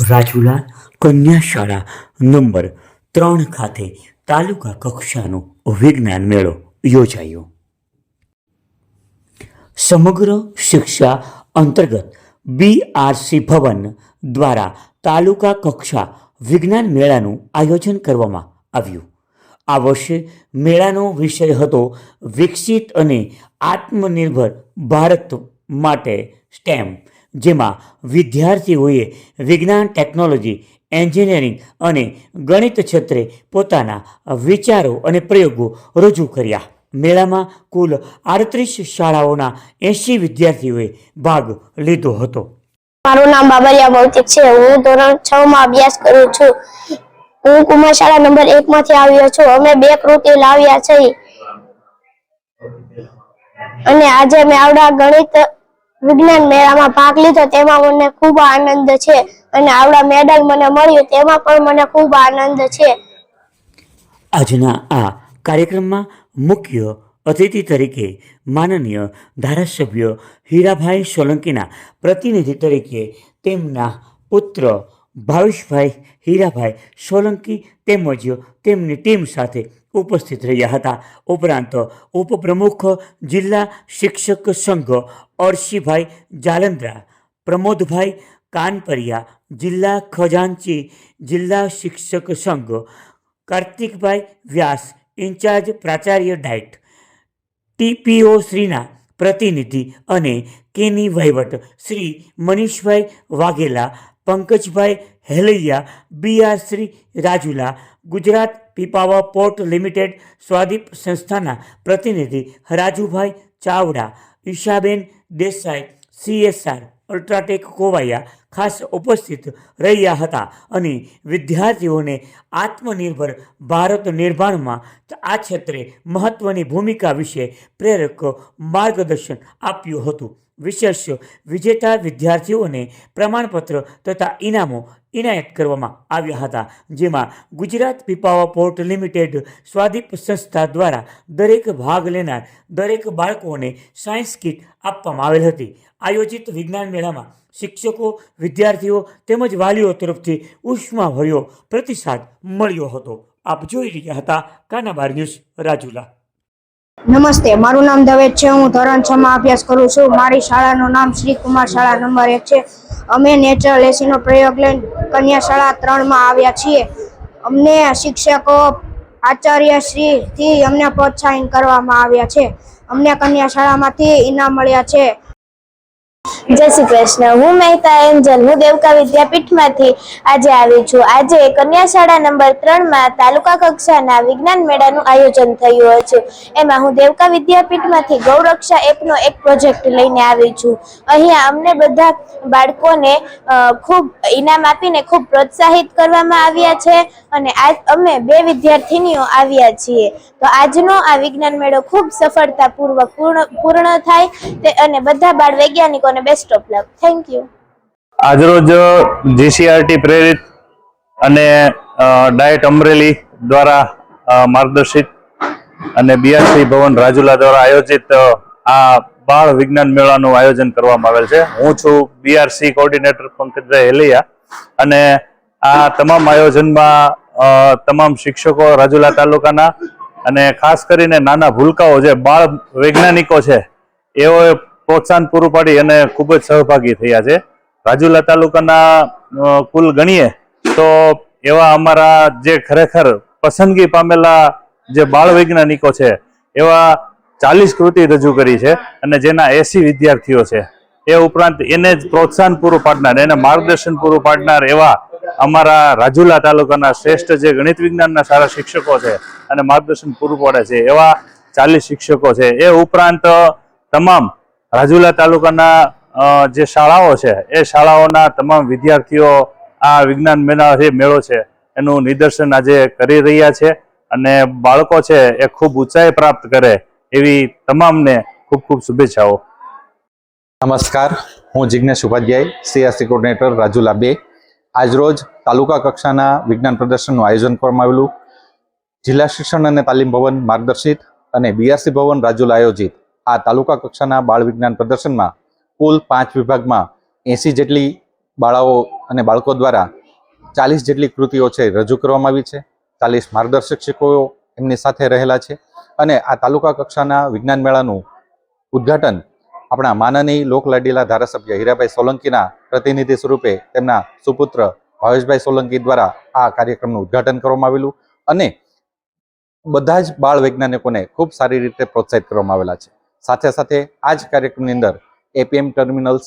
રાજુલા કન્યા શાળા નંબર ત્રણ ખાતે તાલુકા કક્ષાનો વિજ્ઞાન મેળો યોજાયો. સમગ્ર શિક્ષા અંતર્ગત બીઆરસી ભવન દ્વારા તાલુકા કક્ષા વિજ્ઞાન મેળાનું આયોજન કરવામાં આવ્યું. આ વર્ષે મેળાનો વિષય હતો વિકસિત અને આત્મનિર્ભર ભારત માટે સ્ટેમ જેમાં વિદ્યાર્થીઓએ વિજ્ઞાન, ટેકનોલોજી, એન્જિનિયરિંગ અને ગણિત ક્ષેત્રે પોતાના વિચારો અને પ્રયોગો રજૂ કર્યા. મેળામાં કુલ આડત્રીસ શાળાઓના એંશી વિદ્યાર્થીઓએ ભાગ લીધો હતો. મારું નામ બાબરિયા ભૌતિક છે. હું ધોરણ છ માં અભ્યાસ કરું છું. હું કુમાર શાળા નંબર એક માંથી આવ્યો છું. અમે બે કૃતિ લાવ્યા છે. અને આજે મેં આવડા ગણિત વિજ્ઞાન મેળામાં ભાગ લીધો તેમાં મને ખૂબ આનંદ છે. અને આવડા મેડલ મને મળ્યું તેમાં પણ મને ખૂબ આનંદ છે. આજના આ કાર્યક્રમમાં મુખ્ય અતિથિ તરીકે માનનીય ધારાસભ્ય હીરાભાઈ સોલંકીના પ્રતિનિધિ તરીકે તેમના પુત્ર ભાવેશભાઈ હીરાભાઈ સોલંકી તેમજ તેમની ટીમ સાથે ઉપસ્થિત રહ્યા હતા. ઉપરાંત ઉપપ્રમુખ જિલ્લા શિક્ષક સંઘ અરશીભાઈ જાલંદ્રા, પ્રમોદભાઈ કાનપરિયા, જિલ્લા ખજાનચી, જિલ્લા શિક્ષક સંઘ, કાર્તિકભાઈ વ્યાસ, ઇન્ચાર્જ પ્રાચાર્ય ડાયટ, ટીપીઓ શ્રીના પ્રતિનિધિ અને કેની વહીવટ Shri Manishbhai Vaghela Pankajbhai Helaiya BR Shri Rajula, Gujarat Pipavav port limited Swadip સંસ્થાના પ્રતિનિધિ રાજુભાઈ ચાવડા, ઈશાબેન દેસાઈ સીએસઆર અલ્ટ્રાટેક કોવાયા ખાસ ઉપસ્થિત રહ્યા હતા અને વિદ્યાર્થીઓને આત્મનિર્ભર ભારત નિર્માણમાં આ ક્ષેત્રે મહત્ત્વની ભૂમિકા વિશે પ્રેરક માર્ગદર્શન આપ્યું હતું. વિશેષ વિજેતા વિદ્યાર્થીઓને પ્રમાણપત્ર તથા ઇનામો ઇનાયત કરવામાં આવ્યા હતા, જેમાં ગુજરાત પીપાવા પોર્ટ લિમિટેડ સ્વાદીપ સંસ્થા દ્વારા દરેક ભાગ લેનાર દરેક બાળકોને સાયન્સ કિટ આપવામાં આવેલ હતી. આયોજિત વિજ્ઞાન મેળામાં શિક્ષકો વિદ્યાર્થીઓ તેમજ વાલીઓ તરફથી ઉષ્માભર્યો પ્રતિસાદ મળ્યો હતો. આપ જોઈ રહ્યા હતા કાનાબાર ન્યૂઝ રાજુલા. નમસ્તે, મારું નામ દવેજ છે. હું ધોરણ છ માં અભ્યાસ કરું છું. મારી શાળાનું નામ શ્રી કુમાર શાળા નંબર એક છે. અમે નેચરલ એસીનો પ્રયોગ લઈને કન્યા શાળા ત્રણમાં આવ્યા છીએ. અમને શિક્ષકો, આચાર્ય શ્રીથી અમને પ્રોત્સાહન કરવામાં આવ્યા છે. અમને કન્યા શાળામાંથી ઇનામ મળ્યા છે. જય શ્રી કૃષ્ણ. હું મહેતા એન્જલ હું દેવકા વિદ્યાપીઠમાંથી આજે આવી છું. આજે કન્યા શાળા નંબર ત્રણમાં તાલુકા કક્ષાના વિજ્ઞાન મેળાનું આયોજન થયું હતું એમાં હું દેવકા વિદ્યાપીઠમાંથી ગૌરક્ષા એપનો એક પ્રોજેક્ટ લઈને આવી છું. અહીંયા અમને બધા બાળકોને ખૂબ ઇનામ આપીને ખૂબ પ્રોત્સાહિત કરવામાં આવ્યા છે અને આજ અમે બે વિદ્યાર્થીનીઓ આવ્યા છીએ. તો આજનો આ વિજ્ઞાન મેળો ખૂબ સફળતાપૂર્વક પૂર્ણ પૂર્ણ થાય તે અને બધા બાળ વૈજ્ઞાનિકોને best of luck thank you આજરોજ જીસીઆરટી પ્રેરિત અને ડાયટ અમરેલી દ્વારા માર્ગદર્શિત અને બીઆરસી ભવન રાજુલા દ્વારા આયોજિત આ બાળ વિજ્ઞાન મેળાનું આયોજન કરવામાં આવેલ છે. હું છું બીઆરસી કોઓર્ડિનેટર પંકજભાઈ હેલિયા અને આ તમામ આયોજનમાં તમામ શિક્ષકો રાજુલા તાલુકાના અને ખાસ કરીને નાના ભૂલકાઓ જે બાળ વૈજ્ઞાનિકો છે, એઓએ પ્રોત્સાહન પૂરું પાડી અને ખૂબ જ સહભાગી થયા છે. રાજુલા તાલુકાના કુલ ગણીએ તો એવા અમારા જે ખરેખર પસંદગી પામેલા જે બાળ વૈજ્ઞાનિકો છે, એવા ચાલીસ કૃતિ રજૂ કરી છે અને જેના એસી વિદ્યાર્થીઓ છે. એ ઉપરાંત એને જ પ્રોત્સાહન પૂરું પાડનાર, એને માર્ગદર્શન પૂરું પાડનાર એવા અમારા રાજુલા તાલુકાના શ્રેષ્ઠ જે ગણિત વિજ્ઞાનના સારા શિક્ષકો છે અને માર્ગદર્શન પૂરું પાડે છે એવા ચાલીસ શિક્ષકો છે. એ ઉપરાંત તમામ રાજુલા તાલુકાના જે શાળાઓ છે, એ શાળાઓના તમામ વિદ્યાર્થીઓ આ વિજ્ઞાન મેળા જે મેળો છે. એનું નિદર્શન આજે કરી રહ્યા છે અને બાળકો છે એ ખૂબ ઊંચાઈ પ્રાપ્ત કરે એવી તમામને ખૂબ ખૂબ શુભેચ્છાઓ. નમસ્કાર, હું જિજ્ઞેશ ઉપાધ્યાય સીઆરસી કોર્ડિનેટર રાજુલા બે. આજરોજ તાલુકા કક્ષાના વિજ્ઞાન પ્રદર્શનનું આયોજન કરવામાં આવેલું. જિલ્લા શિક્ષણ અને તાલીમ ભવન માર્ગદર્શિત અને બીઆરસી ભવન રાજુલા આયોજિત. આ તાલુકા કક્ષાના બાળ વિજ્ઞાન પ્રદર્શનમાં કુલ પાંચ વિભાગમાં એંસી જેટલી બાળાઓ અને બાળકો દ્વારા ચાલીસ જેટલી કૃતિઓ છે રજૂ કરવામાં આવી છે. ચાલીસ માર્ગદર્શક શિક્ષકો એમની સાથે રહેલા છે અને આ તાલુકા કક્ષાના વિજ્ઞાન મેળાનું ઉદ્ઘાટન આપણા માનનીય લોકલાડીલા ધારાસભ્ય હીરાભાઈ સોલંકીના પ્રતિનિધિ સ્વરૂપે તેમના સુપુત્ર ભાવેશભાઈ સોલંકી દ્વારા આ કાર્યક્રમનું ઉદ્ઘાટન કરવામાં આવેલું અને બધા જ બાળ વૈજ્ઞાનિકોને ખૂબ સારી રીતે પ્રોત્સાહિત કરવામાં આવેલા છે. સાથે સાથે આ જ કાર્યક્રમની અંદર એપીએમ ટર્મિનલ્સ,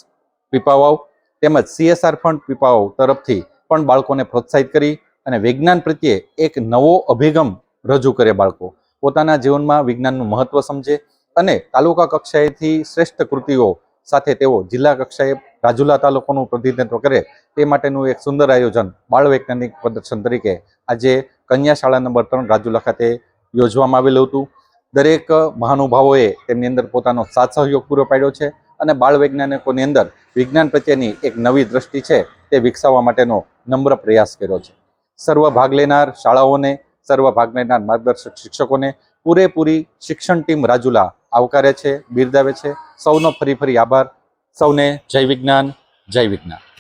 પીપાવાવ તેમજ સીએસઆર ફંડ પીપાવાવ તરફથી પણ બાળકોને પ્રોત્સાહિત કરી અને વિજ્ઞાન પ્રત્યે એક નવો અભિગમ રજૂ કરે બાળકો. પોતાના જીવનમાં વિજ્ઞાનનું મહત્વ સમજે અને તાલુકા કક્ષાએથી શ્રેષ્ઠ કૃતિઓ સાથે તેઓ જિલ્લા કક્ષાએ રાજુલા તાલુકાનું પ્રતિનિધિત્વ કરે તે માટેનું એક સુંદર આયોજન બાળ વૈજ્ઞાનિક પ્રદર્શન તરીકે આજે કન્યા શાળા નંબર ત્રણ રાજુલા ખાતે યોજવામાં આવેલું હતું. દરેક મહાનુભાવોએ તેમની અંદર પોતાનો સાથ સહયોગ પૂરો પાડ્યો છે અને બાળ વૈજ્ઞાનિકોની અંદર વિજ્ઞાન પ્રત્યેની એક નવી દ્રષ્ટિ છે તે વિકસાવવા માટેનો નમ્ર પ્રયાસ કર્યો છે. સર્વ ભાગ લેનાર શાળાઓને, સર્વ ભાગ લેનાર માર્ગદર્શક શિક્ષકોને પૂરેપૂરી શિક્ષણ ટીમ રાજુલા આવકારે છે, બિરદાવે છે. સૌનો ફરી ફરી આભાર. સૌને જય વિજ્ઞાન જય વિજ્ઞાન.